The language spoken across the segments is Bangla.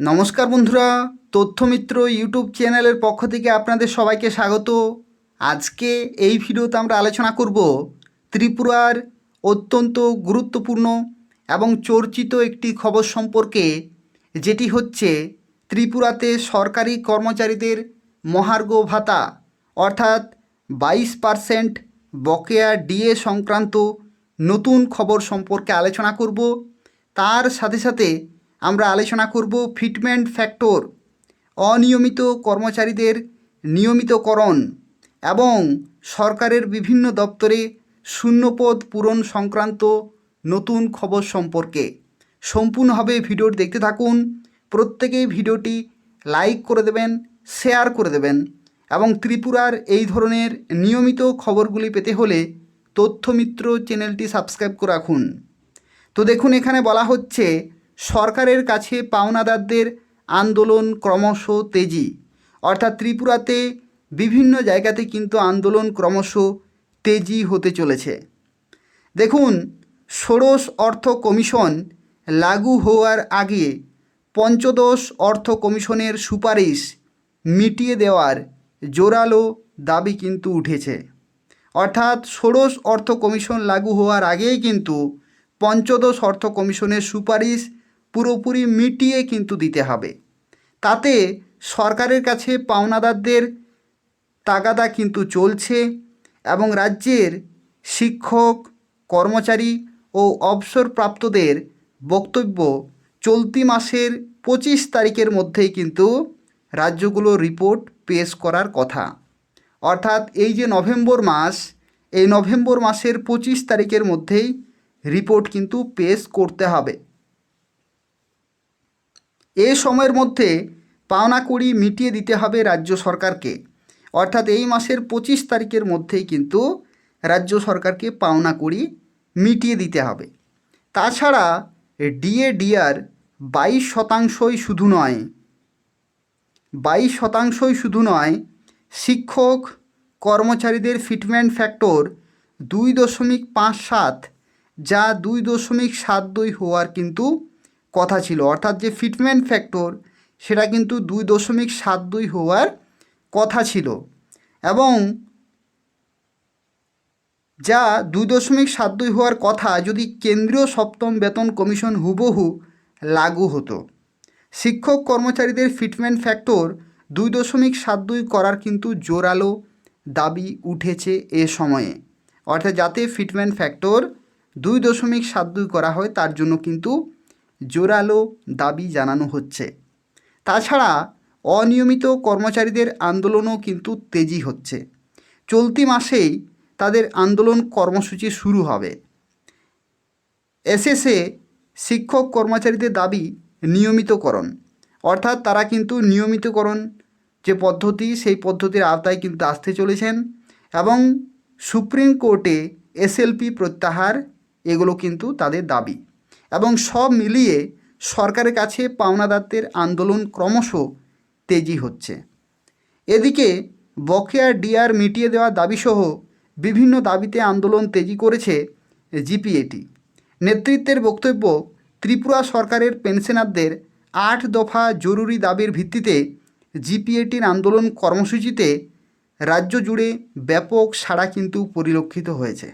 নমস্কার বন্ধুরা, তথ্যমিত্র ইউটিউব চ্যানেলের পক্ষ থেকে আপনাদের সবাইকে স্বাগত। আজকে এই ভিডিওতে আমরা আলোচনা করব ত্রিপুরার অত্যন্ত গুরুত্বপূর্ণ এবং চর্চিত একটি খবর সম্পর্কে, যেটি হচ্ছে ত্রিপুরাতে সরকারি কর্মচারীদের মহার্ঘ ভাতা, অর্থাৎ বাইশ পারসেন্ট বকেয়া ডিএ সংক্রান্ত নতুন খবর সম্পর্কে আলোচনা করব। তার সাথে সাথে আমরা আলোচনা করব ফিটমেন্ট ফ্যাক্টর, অনিয়মিত কর্মচারীদের নিয়মিতকরণ এবং সরকারের বিভিন্ন দপ্তরে শূন্যপদ পূরণ সংক্রান্ত নতুন খবর সম্পর্কে। সম্পূর্ণভাবে ভিডিওটি দেখতে থাকুন। প্রত্যেকেই ভিডিওটি লাইক করে দেবেন, শেয়ার করে দেবেন এবং ত্রিপুরার এই ধরনের নিয়মিত খবরগুলি পেতে হলে তথ্যমিত্র চ্যানেলটি সাবস্ক্রাইব করে রাখুন। তো দেখুন, এখানে বলা হচ্ছে সরকারের কাছে পাওনাদারদের আন্দোলন ক্রমশ তেজি। অর্থাৎ ত্রিপুরাতে বিভিন্ন জায়গাতে কিন্তু আন্দোলন ক্রমশ তেজি হতে চলেছে। দেখুন, ষোড়শ অর্থ কমিশন লাগু হওয়ার আগে পঞ্চদশ অর্থ কমিশনের সুপারিশ মিটিয়ে দেওয়ার জোরালো দাবি কিন্তু উঠেছে। অর্থাৎ ষোড়শ অর্থ কমিশন লাগু হওয়ার আগেই কিন্তু পঞ্চদশ অর্থ কমিশনের সুপারিশ পুরোপুরি মিটিয়ে কিন্তু দিতে হবে। তাতে সরকারের কাছে পাওনাদারদের তাগাদা কিন্তু চলছে এবং রাজ্যের শিক্ষক, কর্মচারী ও অবসরপ্রাপ্তদের বক্তব্য চলতি মাসের পঁচিশ তারিখের মধ্যেই কিন্তু রাজ্যগুলো রিপোর্ট পেশ করার কথা। অর্থাৎ এই যে নভেম্বর মাস, এই নভেম্বর মাসের পঁচিশ তারিখের মধ্যেই রিপোর্ট কিন্তু পেশ করতে হবে। এ সময়ের মধ্যে পাওনা কড়ি মিটিয়ে দিতে হবে রাজ্য সরকারকে। অর্থাৎ এই মাসের পঁচিশ তারিখের মধ্যেই কিন্তু রাজ্য সরকারকে পাওনা কড়ি মিটিয়ে দিতে হবে। তাছাড়া ডিএ ডিআর বাইশ শতাংশই শুধু নয়, বাইশ শতাংশই শুধু নয়, শিক্ষক কর্মচারীদের ফিটমেন্ট ফ্যাক্টর দুই দশমিক পাঁচ সাত, যা দুই দশমিক সাত দুই হওয়ার কিন্তু কথা ছিল। অর্থাৎ যে ফিটমেন্ট ফ্যাক্টর, সেটা কিন্তু দুই দশমিক সাত দুই হওয়ার কথা ছিল। এবং যা দুই দশমিক সাত দুই হওয়ার কথা যদি কেন্দ্রীয় সপ্তম বেতন কমিশন হুবহু লাগু হতো। শিক্ষক কর্মচারীদের ফিটমেন্ট ফ্যাক্টর দুই দশমিক সাত দুই করার কিন্তু জোরালো দাবি উঠেছে এ সময়ে। অর্থাৎ যাতে ফিটমেন্ট ফ্যাক্টর দুই দশমিক সাত দুই করা হয়, তার জন্য কিন্তু জোরালো দাবি জানানো হচ্ছে। তাছাড়া অনিয়মিত কর্মচারীদের আন্দোলনও কিন্তু তেজি হচ্ছে। চলতি মাসেই তাদের আন্দোলন কর্মসূচি শুরু হবে। এসএসএ শিক্ষক কর্মচারীদের দাবি নিয়মিতকরণ। অর্থাৎ তারা কিন্তু নিয়মিতকরণ যে পদ্ধতি, সেই পদ্ধতির আওতায় কিন্তু আসতে চলেছেন এবং সুপ্রিম কোর্টে এসএলপি প্রত্যাহার, এগুলো কিন্তু তাদের দাবি। এবং সব মিলিয়ে সরকারের কাছে পাওনাদারদের আন্দোলন ক্রমশ তেজি হচ্ছে। এদিকে বকেয়া ডিআর মিটিয়ে দেওয়া দাবিসহ বিভিন্ন দাবিতে আন্দোলন তেজি করেছে জিপিএটি। নেতৃত্বের বক্তব্য, ত্রিপুরা সরকারের পেনশনারদের আট দফা জরুরি দাবির ভিত্তিতে জিপিএটির আন্দোলন কর্মসূচিতে রাজ্য জুড়ে ব্যাপক সাড়া কিন্তু পরিলক্ষিত হয়েছে।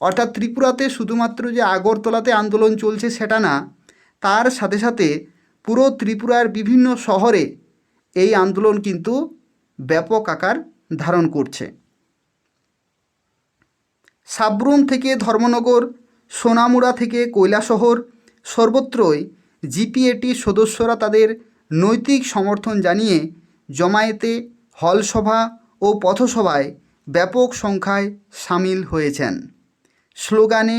অর্থাৎ ত্রিপুরাতে শুধুমাত্র যে আগরতলাতে আন্দোলন চলছে সেটা না, তার সাথে সাথে পুরো ত্রিপুরার বিভিন্ন শহরে এই আন্দোলন কিন্তু ব্যাপক আকার ধারণ করছে। সাবরুম থেকে ধর্মনগর, সোনামুড়া থেকে কৈলাসহর, সর্বত্রই জিপিএটি সদস্যরা তাদের নৈতিক সমর্থন জানিয়ে জমায়েতে হলসভা ও পথসভায় ব্যাপক সংখ্যায় সামিল হয়েছেন। স্লোগানে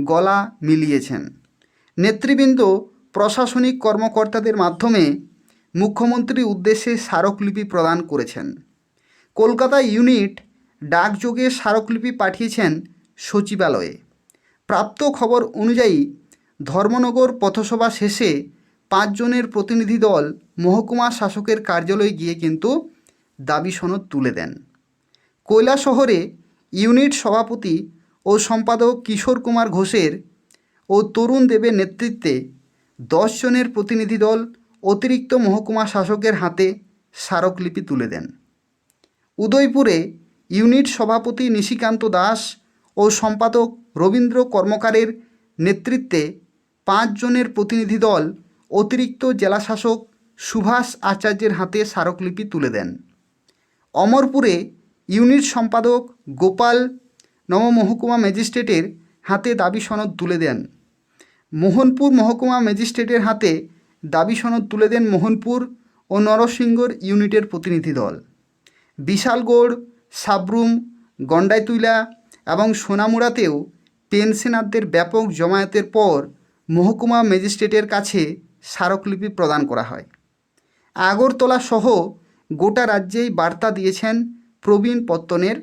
গলা মিলিয়েছেন। নেতৃবৃন্দ, প্রশাসনিক কর্মকর্তাদের মাধ্যমে মুখ্যমন্ত্রীর উদ্দেশ্যে স্মারকলিপি প্রদান করেছেন। কলকাতা ইউনিট ডাকযোগে স্মারকলিপি পাঠিয়েছেন সচিবালয়ে। প্রাপ্ত খবর অনুযায়ী, ধর্মনগর পথসভা শেষে পাঁচজনের প্রতিনিধি দল মহকুমা শাসকের কার্যালয়ে গিয়ে কিন্তু দাবি সনদ তুলে দেন। কৈলা শহরে ইউনিট সভাপতি ও সম্পাদক কিশোর কুমার ঘোষের ও তরুণ দেবের নেতৃত্বে দশ জনের প্রতিনিধি দল অতিরিক্ত মহকুমা শাসকের হাতে স্মারকলিপি তুলে দেন। উদয়পুরে ইউনিট সভাপতি নিশিকান্ত দাস ও সম্পাদক রবীন্দ্র কর্মকারের নেতৃত্বে পাঁচজনের প্রতিনিধি দল অতিরিক্ত জেলাশাসক সুভাষ আচার্যের হাতে স্মারকলিপি তুলে দেন। অমরপুরে ইউনিট সম্পাদক গোপাল নবমহকুমা ম্যাজিস্ট্রেটের হাতে দাবি সনদ তুলে দেন। মোহনপুর মহকুমা ম্যাজিস্ট্রেটের হাতে দাবি সনদ তুলে দেন মোহনপুর ও নরসিংগড় ইউনিটের প্রতিনিধি দল। বিশালগড়, সাবরুম, গন্ডাইতুইলা এবং সোনামুড়াতেও পেনশনারদের ব্যাপক জমায়েতের পর মহকুমা ম্যাজিস্ট্রেটের কাছে স্মারকলিপি প্রদান করা হয়। আগরতলা সহ গোটা রাজ্যেই বার্তা দিয়েছেন প্রবীণ পত্তনের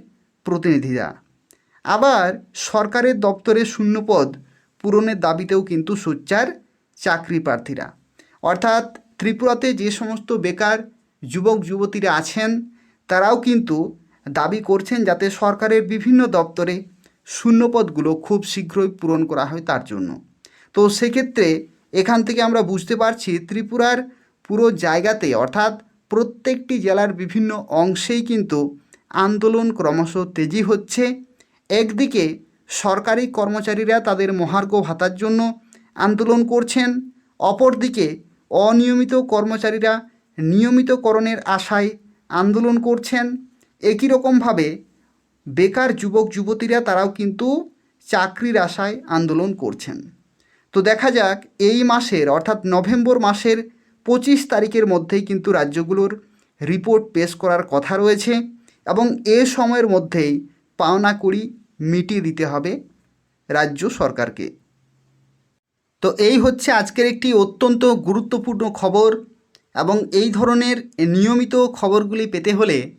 প্রতিনিধিরা। আবার সরকারের দপ্তরে শূন্যপদ পূরণের দাবিতেও কিন্তু সোচ্চার চাকরি প্রার্থীরা। অর্থাৎ ত্রিপুরাতে যে সমস্ত বেকার যুবক, যুবতীরা আছেন, তারাও কিন্তু দাবি করছেন যাতে সরকারের বিভিন্ন দপ্তরে শূন্যপদগুলো খুব শীঘ্রই পূরণ করা হয় তার জন্য। তো সেক্ষেত্রে এখান থেকে আমরা বুঝতে পারছি ত্রিপুরার পুরো জায়গাতে, অর্থাৎ প্রত্যেকটি জেলার বিভিন্ন অংশেই কিন্তু আন্দোলন ক্রমশ তেজি হচ্ছে। একদিকে সরকারি কর্মচারীরা তাদের মহার্ঘ ভাতার জন্য আন্দোলন করছেন, অপরদিকে অনিয়মিত কর্মচারীরা নিয়মিতকরণের আশায় আন্দোলন করছেন। একই রকমভাবে বেকার যুবক, যুবতীরা তারাও কিন্তু চাকরির আশায় আন্দোলন করছেন। তো দেখা যাক, এই মাসের অর্থাৎ নভেম্বর মাসের পঁচিশ তারিখের মধ্যেই কিন্তু রাজ্যগুলোর রিপোর্ট পেশ করার কথা রয়েছে এবং এ সময়ের মধ্যেই পাওনা করি মিটিয়ে দিতে হবে রাজ্য সরকারকে। তো এই হচ্ছে আজকের একটি অত্যন্ত গুরুত্বপূর্ণ খবর এবং এই ধরনের নিয়মিত খবরগুলি পেতে হলে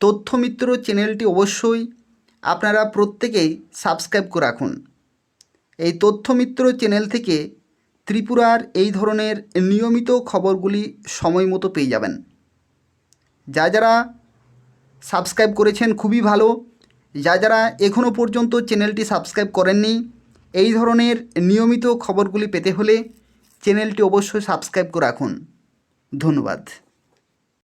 তথ্যমিত্র চ্যানেলটি অবশ্যই আপনারা প্রত্যেকেই সাবস্ক্রাইব করে রাখুন। এই তথ্যমিত্র চ্যানেল থেকে ত্রিপুরার এই ধরনের নিয়মিত খবরগুলি সময় মতো পেয়ে যাবেন। যা যারা সাবস্ক্রাইব করেছেন খুবই ভালো যা যারা এখনও পর্যন্ত চ্যানেলটি সাবস্ক্রাইব করেননি, এই ধরনের নিয়মিত খবরগুলি পেতে হলে চ্যানেলটি অবশ্যই সাবস্ক্রাইব করে রাখুন। ধন্যবাদ।